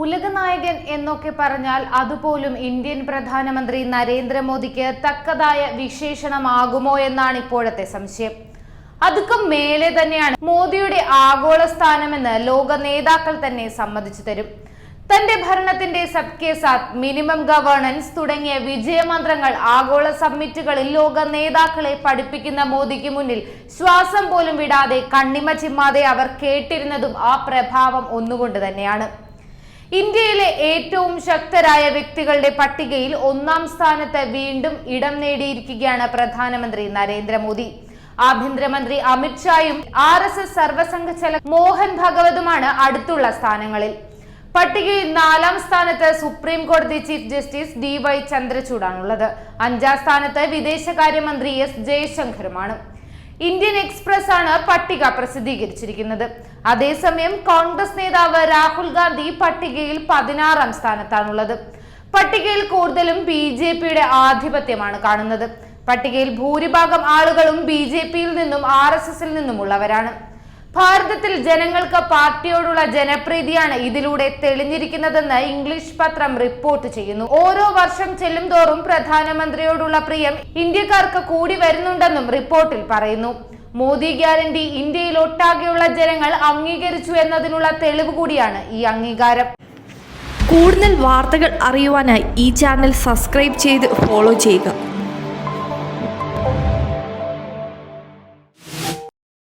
ഉലകനായകൻ എന്നൊക്കെ പറഞ്ഞാൽ അതുപോലും ഇന്ത്യൻ പ്രധാനമന്ത്രി നരേന്ദ്രമോദിക്ക് തക്കതായ വിശേഷണമാകുമോ എന്നാണ് ഇപ്പോഴത്തെ സംശയം. അതുക്കും മേലെ തന്നെയാണ് മോദിയുടെ ആഗോള സ്ഥാനമെന്ന് ലോക നേതാക്കൾ തന്നെ സമ്മതിച്ചു തരും. തന്റെ ഭരണത്തിന്റെ സബ്കെ സാത്ത് മിനിമം ഗവേണൻസ് തുടങ്ങിയ വിജയമന്ത്രങ്ങൾ ആഗോള സമ്മിറ്റുകളിൽ ലോക നേതാക്കളെ പഠിപ്പിക്കുന്ന മോദിക്ക് മുന്നിൽ ശ്വാസം പോലും വിടാതെ കണ്ണിമ ചിമ്മാതെ അവർ കേട്ടിരുന്നതും ആ പ്രഭാവം ഒന്നുകൊണ്ട് തന്നെയാണ്. ഇന്ത്യയിലെ ഏറ്റവും ശക്തരായ വ്യക്തികളുടെ പട്ടികയിൽ ഒന്നാം സ്ഥാനത്ത് വീണ്ടും ഇടം നേടിയിരിക്കുകയാണ് പ്രധാനമന്ത്രി നരേന്ദ്രമോദി. ആഭ്യന്തരമന്ത്രി അമിത്ഷായും ആർ എസ് എസ് സർവസംഘചല മോഹൻ ഭഗവതുമാണ് അടുത്തുള്ള സ്ഥാനങ്ങളിൽ. പട്ടികയിൽ നാലാം സ്ഥാനത്ത് സുപ്രീം കോടതി ചീഫ് ജസ്റ്റിസ് ഡി വൈ ചന്ദ്രചൂഡാണുള്ളത്. അഞ്ചാം സ്ഥാനത്ത് വിദേശകാര്യമന്ത്രി എസ് ജയശങ്കറുമാണ്. ഇന്ത്യൻ എക്സ്പ്രസ് ആണ് പട്ടിക പ്രസിദ്ധീകരിച്ചിരിക്കുന്നത്. അതേസമയം കോൺഗ്രസ് നേതാവ് രാഹുൽ ഗാന്ധി പട്ടികയിൽ പതിനാറാം സ്ഥാനത്താണുള്ളത്. പട്ടികയിൽ കൂടുതലും ബി ജെ പിയുടെ ആധിപത്യമാണ് കാണുന്നത്. പട്ടികയിൽ ഭൂരിഭാഗം ആളുകളും ബി ജെ പിയിൽ നിന്നും ആർ എസ് എസിൽ നിന്നുമുള്ളവരാണ്. ഭാരതത്തിൽ ജനങ്ങൾക്ക് പാർട്ടിയോടുള്ള ജനപ്രീതിയാണ് ഇതിലൂടെ തെളിഞ്ഞിരിക്കുന്നതെന്ന് ഇംഗ്ലീഷ് പത്രം റിപ്പോർട്ട് ചെയ്യുന്നു. ഓരോ വർഷം ചെല്ലും തോറും പ്രധാനമന്ത്രിയോടുള്ള പ്രിയം ഇന്ത്യക്കാർക്ക് കൂടി വരുന്നുണ്ടെന്നും റിപ്പോർട്ടിൽ പറയുന്നു. മോദി ഗ്യാരണ്ടി ഇന്ത്യയിൽ ഒട്ടാകെയുള്ള ജനങ്ങൾ അംഗീകരിച്ചു എന്നതിനുള്ള തെളിവ് കൂടിയാണ് ഈ അംഗീകാരം. കൂടുതൽ വാർത്തകൾ അറിയുവാനായി ഈ ചാനൽ സബ്സ്ക്രൈബ് ചെയ്ത് ഫോളോ ചെയ്യുക.